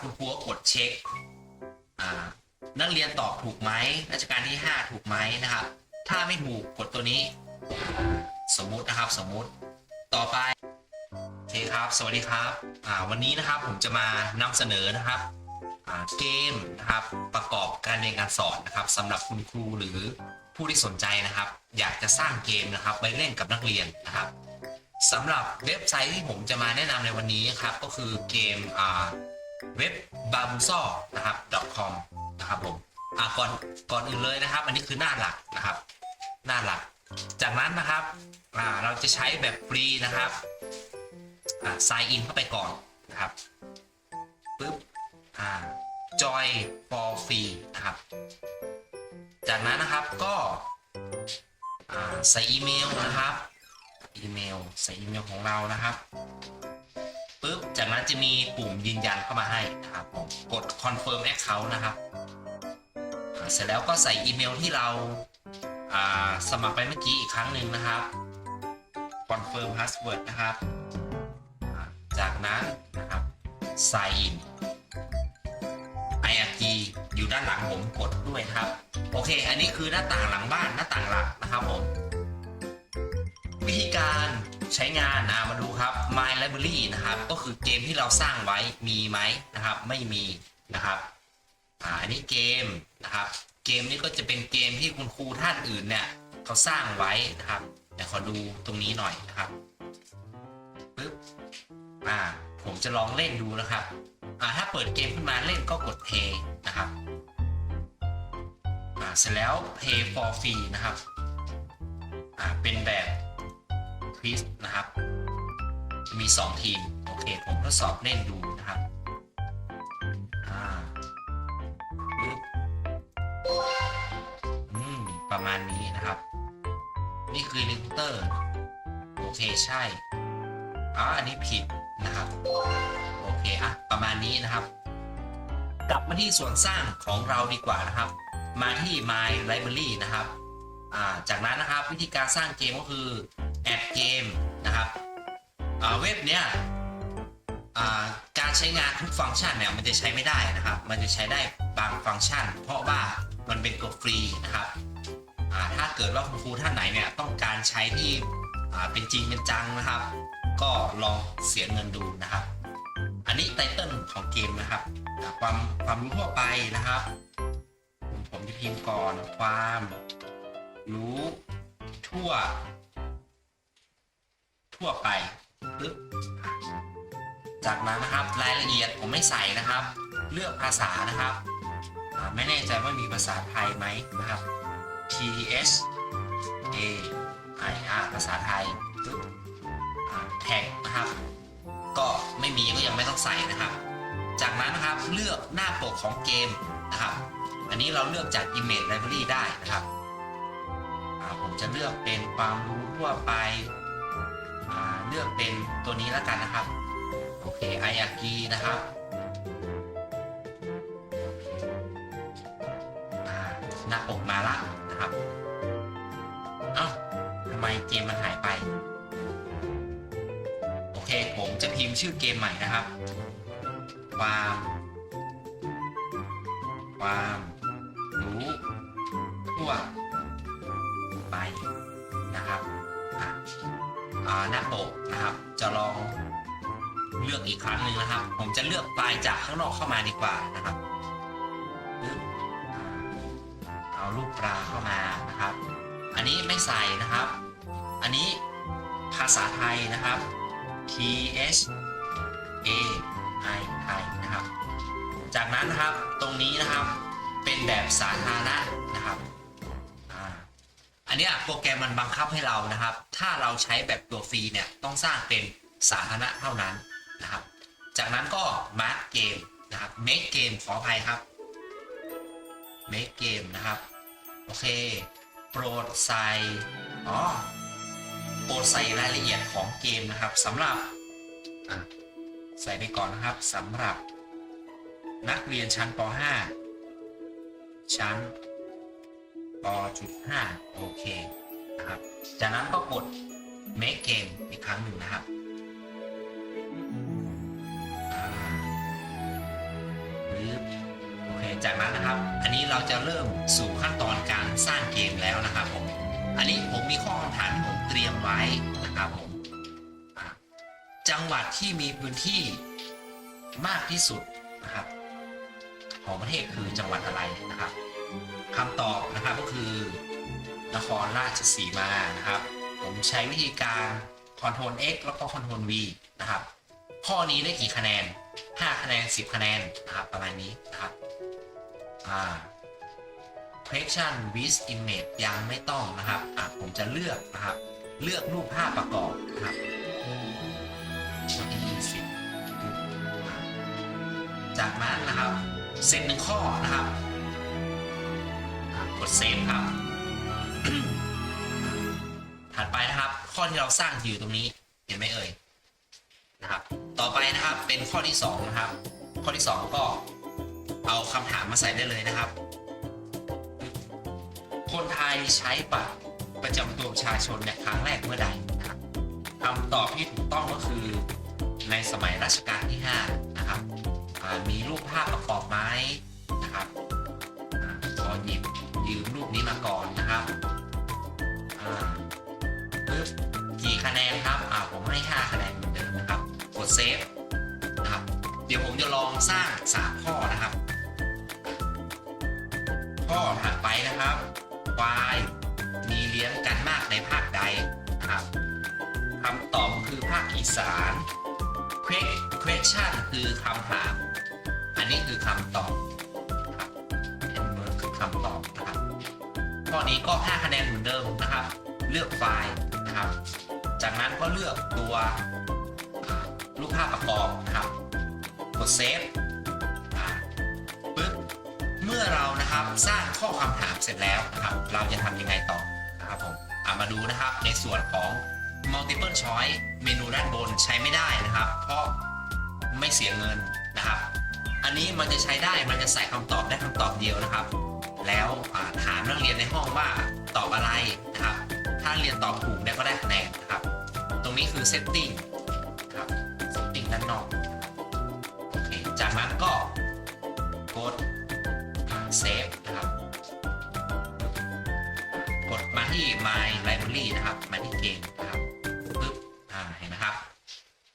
คุณครูก็กดเช็คนักเรียนตอบถูกไหมราชการที่ 5 ถูกไหมนะครับ ถ้าไม่ถูกกดตัวนี้ สมมุตินะครับสมมุติต่อไปโอเคครับ สวัสดีครับวันนี้นะครับผมจะมานำเสนอนะครับเกมนะครับประกอบการเรียนการสอนนะครับสำหรับคุณครูหรือผู้ที่สนใจนะครับ อยากจะสร้างเกมนะครับไปเล่นกับนักเรียนนะครับสำหรับเว็บไซต์ที่ผมจะมาแนะนำในวันนี้ครับก็คือเกมอ่า เว็บบาบูซอนะครับ .com นะครับผมอ่าก่อนก่อนอื่นเลยนะครับ อันนี้คือหน้าหลักนะครับ หน้าหลัก จากนั้นนะครับอ่าเราจะใช้แบบฟรีนะครับอ่า sign in เข้าไปก่อนนะครับปึ๊บอ่า joy for free นะครับ จากนั้นนะครับก็อ่าใส่อีเมลนะครับ อีเมล ใส่อีเมลของเรานะครับ ปึ๊บจากนั้นจะมีปุ่มยืนยันเข้ามาให้นะครับผมกด confirm account นะครับเสร็จแล้วก็ใส่อีเมลที่เราาสมัครไปเมื่อกี้อีกครั้งหนึ่งนะครับ confirm password นะครับ จากนั้นนะครับ sign in IRG อยู่ด้านหลังผมกดด้วยครับ โอเค อันนี้คือหน้าต่างหลังบ้านหน้าต่างหลักนะครับผม วิธีการ ใช้งานนะมาดูครับ My Library นะครับ ก็คือเกมที่เราสร้างไว้มีไหมนะครับ ไม่มีนะครับอ่าอันนี้เกมนะครับ เกมนี้ก็จะเป็นเกมที่คุณครูท่านอื่นเนี่ยเขาสร้างไว้นะครับแต่ขอดูตรงนี้หน่อยนะครับปึ๊บอ่า ผมจะลองเล่นดูนะครับ อ่า ถ้าเปิดเกมขึ้นมาเล่นก็กด play นะครับ อ่า เสร็จแล้ว pay for free นะครับ อ่า เป็นแบบ ควิสนะครับ มี 2 ทีม โอเค ผมทดสอบเล่นดูนะครับอ่าประมาณนี้นะครับ นี่คือลิงเตอร์ โอเค ใช่อ๋ออันนี้ผิดนะครับ โอเคอะประมาณนี้นะครับ กลับมาที่ส่วนสร้างของเราดีกว่านะครับ มาที่ My Library นะครับอ่าจากนั้นนะครับวิธีการสร้างเกมก็คือ add game นะครับเว็บเนี้ยการใช้งานทุกฟังก์ชันเนี่ยมันจะใช้ไม่ได้นะครับ มันจะใช้ได้บางฟังก์ชัน เพราะว่ามันเป็นตัวฟรีนะครับถ้าเกิดว่าคุณครูท่านไหนเนี่ยต้องการใช้ที่เป็นจริงเป็นจังนะครับ ก็ลองเสียเงินดูนะครับ อันนี้ไตเติลของเกมนะครับ ความความรู้ทั่วไปนะครับ ผมผมจะพิมพ์ก่อนความรู้ทั่ว ทั่วไปปึ๊บจากนั้นนะครับรายละเอียดผมไม่ใส่นะครับ เลือกภาษานะครับ ไม่แน่ใจว่ามีภาษาไทยไหมนะครับ T S A I R ภาษาไทยปึ๊บแท็กนะครับ ก็ไม่มีก็ยังไม่ต้องใส่นะครับ จากนั้นนะครับเลือกหน้าปกของเกมนะครับ อันนี้เราเลือกจาก Image Library ได้นะครับผมจะเลือกเป็นความรู้ทั่วไป เลือกเป็นตัวนี้แล้วกันนะครับ โอเคไออากีนะครับอ่าหน้าปกมาละนะครับ เอ้าทำไมเกมมันหายไป โอเค ผมจะพิมพ์ชื่อเกมใหม่นะครับ ความ ความรู้ทั่วไปนะครับอะ หน้าปกนะครับ จะลองเลือกอีกครั้งหนึ่งนะครับ ผมจะเลือกไฟล์จากข้างนอกเข้ามาดีกว่านะครับเอารูปปลาเข้ามานะครับ อันนี้ไม่ใส่นะครับ อันนี้ภาษาไทยนะครับ T H A I ไทยนะครับ จากนั้นนะครับตรงนี้นะครับเป็นแบบสาธารณะนะครับ อันนี้โปรแกรมมันบังคับให้เรานะครับ ถ้าเราใช้แบบตัวฟรีเนี่ยต้องสร้างเป็นสาธารณะเท่านั้นนะครับ จากนั้นก็ mark game นะครับ make game ขออภัยครับ make game นะครับ โอเค โปรดใส่อ๋อโปรดใส่รายละเอียดของเกมนะครับสำหรับใส่ไปก่อนนะครับสำหรับนักเรียนชั้นป .5 ชั้น ป .5 โอเคนะครับ จากนั้นก็กด make game อีกครั้งหนึ่งนะครับโอเคจากนั้นนะครับ อันนี้เราจะเริ่มสู่ขั้นตอนการสร้างเกมแล้วนะครับผม อันนี้ผมมีข้อคำถามที่ผมเตรียมไว้นะครับผมจังหวัดที่มีพื้นที่มากที่สุดนะครับ ของประเทศคือจังหวัดอะไรนะครับ คำตอบนะครับก็คือนครราชสีมานะครับ ผมใช้วิธีการ Ctrl X แล้วก็ Ctrl V นะครับ ข้อนี้ได้กี่คะแนน 5 คะแนน 10 คะแนนนะครับประมาณนี้นะครับอ่า question with image ยังไม่ต้องนะครับอะผมจะเลือกนะครับ เลือกรูปภาพประกอบนะครับที่20อะจากนั้นนะครับ เสร็จหนึ่งข้อนะครับ ดเซฟครับ ถัดไปนะครับ ข้อที่เราสร้างอยู่ตรงนี้เห็นไหมเอ่ยนะครับ ต่อไปนะครับเป็นข้อที่สองนะครับ ข้อที่สองก็เอาคำถามมาใส่ได้เลยนะครับ คนไทยใช้บัตรประจำตัวประชาชนเนี่ยครั้งแรกเมื่อใดนะครับคำตอบที่ถูกต้องก็คือในสมัยรัชกาลที่ 5 นะครับมีรูปภาพประกอบไหมนะครับ ให้ 5 คะแนนเหมือนเดิมนะครับ กดเซฟนะครับ เดี๋ยวผมจะลองสร้าง 3 ข้อนะครับ ข้อถัดไปนะครับควายมีเลี้ยงกันมากในภาคใดนะครับคำตอบคือภาคอีสาน question คือคำถาม อันนี้คือคำตอบครับอันนี้คือคำตอบนะครับ ข้อนี้ก็ 5 คะแนนเหมือนเดิมนะครับ เลือกไฟล์นะครับ จากนั้นก็เลือกตัวรูปภาพประกอบนะครับ กดเซฟปึ๊บ เมื่อเรานะครับสร้างข้อคำถามเสร็จแล้วนะครับ เราจะทำยังไงต่อนะครับผมอะมาดูนะครับในส่วนของ multiple choice เมนูด้านบนใช้ไม่ได้นะครับ เพราะไม่เสียเงินนะครับ อันนี้มันจะใช้ได้ มันจะใส่คำตอบได้คำตอบเดียวนะครับ แล้วถามนักเรียนในห้องว่าตอบอะไรนะครับ ถ้าเรียนตอบถูกเนี่ยก็ได้คะแนนนะครับ รงนี้คือ setting ครับ setting ด้านนอกโอเคจากนั้นก็กดเซฟนะครับ กดมาที่ My Library นะครับ มาที่เกมนะครับปึ๊บอ่าเห็นไหมครับ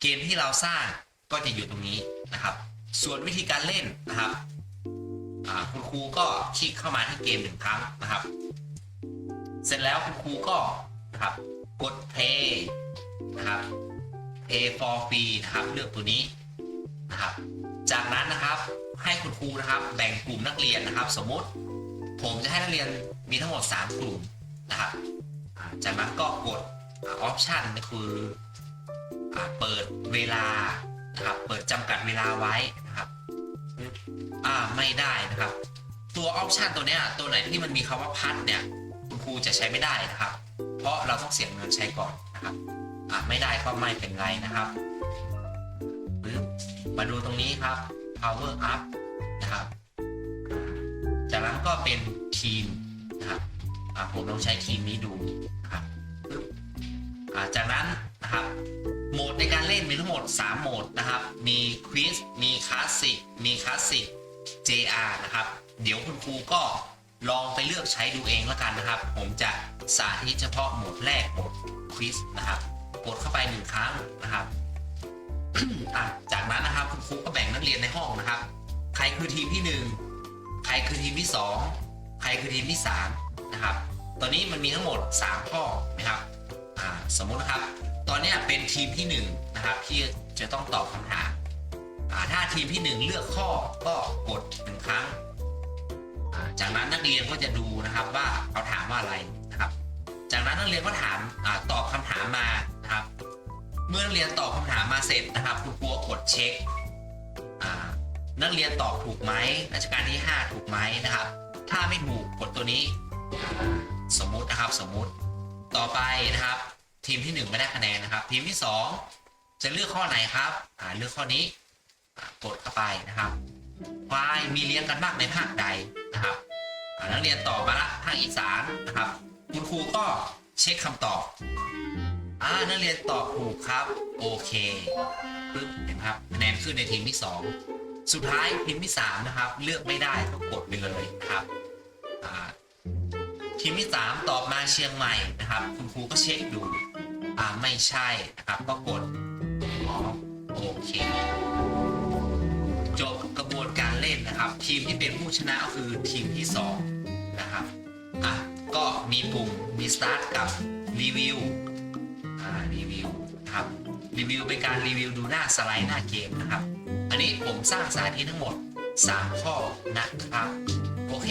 เกมที่เราสร้างก็จะอยู่ตรงนี้นะครับ ส่วนวิธีการเล่นนะครับคุณครูก็คลิกเข้ามาที่เกมหนึ่งครั้งนะครับ เสร็จแล้วคุณครูก็นะครับ กด play นะครับ pay for free นะครับเลือกตัวนี้นะครับ จากนั้นนะครับให้คุณครูนะครับแบ่งกลุ่มนักเรียนนะครับ สมมติ ผมจะให้นักเรียนมีทั้งหมด 3 กลุ่มนะครับจากนั้นก็กดออปชันก็คืออเปิดเวลานะครับเปิดจำกัดเวลาไว้นะครับอ่าไม่ได้นะครับ ตัวออปชันตัวเนี้ยตัวไหนที่มันมีคำว่าพัดเนี่ยคุณครูจะใช้ไม่ได้นะครับ เพราะเราต้องเสียเงินใช้ก่อนนะครับ อ่าไม่ได้ก็ไม่เป็นไรนะครับปึ๊บมาดูตรงนี้ครับ power up นะครับ จากนั้นก็เป็นทีมนะครับผมลองใช้ทีมนี้ดูนะครับจากนั้นนะครับ โหมดในการเล่นมีทั้งหมด 3 โหมดนะครับ มีควิสมีคลาสสิก มีคลาสสิก JR นะครับ เดี๋ยวคุณครูก็ลองไปเลือกใช้ดูเองแล้วกันนะครับ ผมจะสาธิตเฉพาะโหมดแรกโหมดควิสนะครับ กดเข้าไปหนึ่งครั้งนะครับจากนั้นนะครับคุณครูก็แบ่งนักเรียนในห้องนะครับ ใครคือทีมที่หนึ่งใครคือทีมที่สองใครคือทีมที่สามนะครับ ตอนนี้มันมีทั้งหมด 3 ข้อนะครับสมมุตินะครับ ตอนนี้เป็นทีมที่1นงนะครับที่จะต้องตอบคำถามถ้าทีมที่ 1 เลือกข้อก็กดหนึ่งครั้ง จากนั้นนักเรียนก็จะดูนะครับว่าเขาถามว่าอะไรนะครับ จากนั้นนักเรียนก็ถามอตอบคำถามมา นะครับ เมื่อนักเรียนตอบคำถามมาเสร็จนะครับ คุณครูก็กดเช็คนักเรียนตอบถูกไหมรัชกาลที่ 5 ถูกไหมนะครับ ถ้าไม่ถูกกดตัวนี้ สมมุตินะครับสมมุติต่อไปนะครับ ทีมที่ 1 ไม่ได้คะแนนนะครับ ทีมที่ 2 จะเลือกข้อไหนครับเลือกข้อนี้กดเข้าไปนะครับควายมีเลี้ยงกันมากในภาคใดนะครับนักเรียนตอบมาละภาคอีสานนะครับ คุณครูก็เช็คคำตอบ อ่านักเรียนตอบถูกครับ โอเคปึ๊บเห็นครับคะแนนขึ้นในทีมที่ 2 สุดท้ายพิมที่สามนะครับ เลือกไม่ได้ก็กดไปเลยครับอ่าทีมที่สามตอบมาเชียงใหม่นะครับ คุณครูก็เช็คดูอ่าไม่ใช่นะครับก็กดอ๋อโอเคจบกระบวนการเล่นนะครับ ทีมที่เป็นผู้ชนะก็คือทีมที่สองนะครับอะก็มีปุ่มมีสตาร์ทกับรีวิวารีวิวครับรีวิวเป็นการรีวิวดูหน้าสไลด์หน้าเกมนะครับ อันนี้ผมสร้างสาธิตทั้งหมด 3 ข้อนะครับ โอเค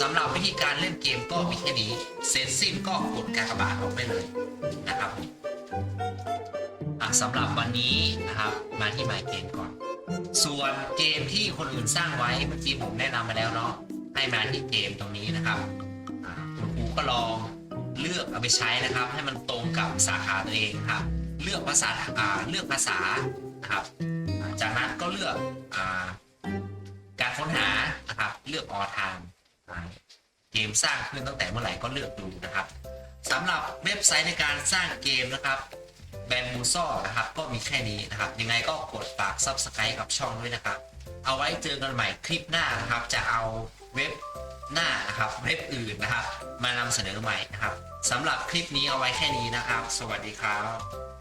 สำหรับวิธีการเล่นเกมก็มีแค่นี้ เสร็จสิ้นก็กดกากบาทออกไปเลยนะครับสำหรับวันนี้นะครับมาที่หมายเกมก่อน ส่วนเกมที่คนอื่นสร้างไว้เมื่อกี้ผมแนะนำมาแล้วเนาะให้มาที่เกมตรงนี้นะครับคุณครูก็ลอง เลือกเอาไปใช้นะครับ ให้มันตรงกับสาขาตัวเองครับ เลือกภาษาอ่าเลือกภาษานะครับ จากนั้นก็เลือกอาการค้นหานะครับ เลือกออทามเกมสร้างขึ้นตั้งแต่เมื่อไหร่ก็เลือกดูนะครับสำหรับเว็บไซต์ในการสร้างเกมนะครับแบนมูซ่อนะครับ ก็มีแค่นี้นะครับ ยังไงก็กดฝาก Subscribe กับช่องด้วยนะครับ เอาไว้เจอกันใหม่คลิปหน้านะครับ จะเอาเว็บ หน้านะครับเว็บอื่นนะครับ มานำเสนอใหม่นะครับสำหรับคลิปนี้เอาไว้แค่นี้นะครับ สวัสดีครับ